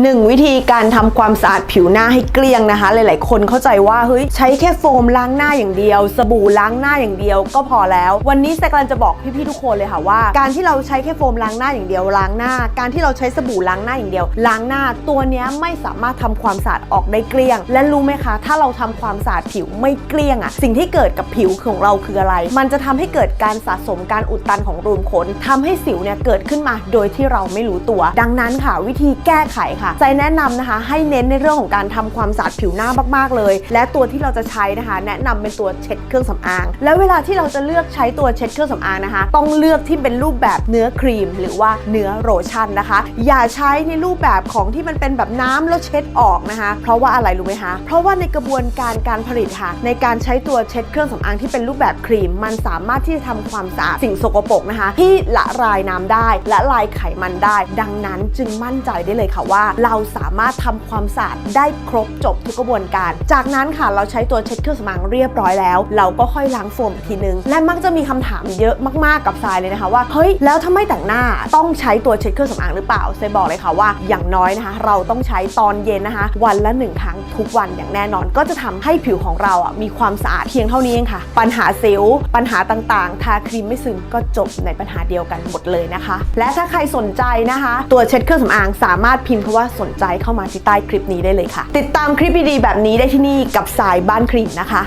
หนึ่งวิธีการทำความสะอาดผิวหน้าให้เกลี้ยงนะคะ หลาย ๆ คนเข้าใจว่าเฮ้ยใช้แค่โฟมล้างหน้าอย่างเดียว สบู่ล้างหน้าอย่างเดียวก็พอแล้ว วันนี้แซกลันจะบอกพี่ ๆ ทุกคนเลยค่ะว่า การที่เราใช้แค่โฟมล้างหน้าอย่างเดียวล้างหน้า การที่เราใช้สบู่ล้างหน้าอย่างเดียวล้างหน้า ตัวนี้ไม่สามารถทำความสะอาดออกได้เกลี้ยง และรู้ไหมคะ ถ้าเราทำความสะอาดผิวไม่เกลี้ยงอะสิ่งที่เกิดกับผิวของเราคืออะไร มันจะทำให้เกิดการสะสมการอุดตันของรูมขนทำให้สิวเนี่ยเกิดขึ้นมาโดยที่เราไม่รู้ตัว ดังนั้นค่ะ วิธีแก้ไขค่ะใจแนะนำนะคะให้เน้นในเรื่องของการทำความสะอาดผิวหน้ามากๆเลย และตัวที่เราจะใช้นะคะ แนะนำเป็นตัวเช็ดเครื่องสำอาง แล้วเวลาที่เราจะเลือกใช้ตัวเช็ดเครื่องสำอางนะคะ ต้องเลือกที่เป็นรูปแบบเนื้อครีม หรือว่าเนื้อโลชั่นนะคะ อย่าใช้ในรูปแบบของที่มันเป็นแบบน้ำแล้วเช็ดออกนะคะ เพราะว่าอะไรรู้ไหมคะเพราะว่าในกระบวนการการผลิตค่ะ ในการใช้ตัวเช็ดเครื่องสำอางที่เป็นรูปแบบครีม มันสามารถที่จะทำความสะอาดสิ่งสกปรกนะคะ ที่ละลายน้ำได้และลายไขมันได้ ดังนั้นจึงมั่นใจได้เลยค่ะว่าเราสามารถทำความสะอาดได้ครบจบทุกกระบวนการ จากนั้นค่ะเราใช้ตัวเช็ดเครื่องสำอางเรียบร้อยแล้ว เราก็ค่อยล้างโฟมอีกทีนึง และมักจะมีคำถามเยอะมากๆกับทรายเลยนะคะว่าเฮ้ยแล้วถ้าไม่แต่งหน้าต้องใช้ตัวเช็ดเครื่องสำอางหรือเปล่าเซบอกเลยค่ะว่าอย่างน้อยนะคะ เราต้องใช้ตอนเย็นนะคะ วันละหนึ่งครั้งทุกวันอย่างแน่นอน ก็จะทำให้ผิวของเราอะมีความสะอาดเพียงเท่านี้เองค่ะ ปัญหาสิวปัญหาต่างๆ ทาครีมไม่ซึมก็จบในปัญหาเดียวกันหมดเลยนะคะ และถ้าใครสนใจนะคะ ตัวเช็ดเครื่องสำอางสามารถพิมพ์คว่าสนใจเข้ามาที่ใต้คลิปนี้ได้เลยค่ะ ติดตามคลิปดีๆแบบนี้ได้ที่นี่กับสายบ้านครีมนะคะ